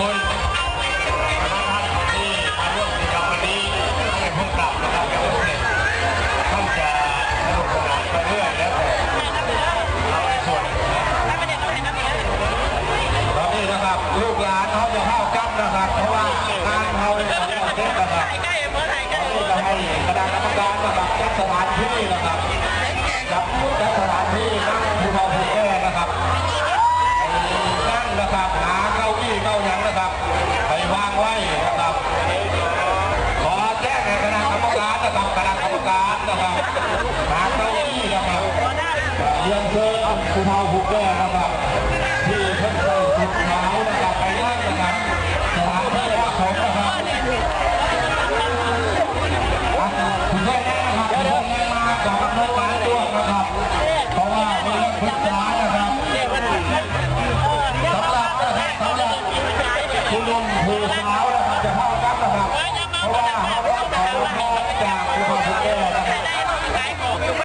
ทุกท่านที่มาร่วมกิจกรรมวันนี้ในห้องกลับนะครับยังไม่เสร็จท่านจะสนุกสนานไปเรื่อยแล้วแต่เอาในส่วนตอนนี้นะครับลูกหลานเขาจะเข้ากั้นะครับ เพราะว่างานเขาเป็นของเราด็กนะครับที่จะให้คณะกรรมการนะครับจัดสถานที่นะครับจัดจัดสถาน ผู้เฒ่าผู้แก่นะครับ ที่เพิ่งใส่ชุดขาวนะครับไปนั่งนะครับสถานที่ราชมนะครับคุณแม่นะครับคุณแม่มาก่อนกำหนดการตัวนะครับ เพราะว่ามีพุทธานะครับสำหรับนะครับสำหรับคุณลุงผู้สาวนะครับจะเข้า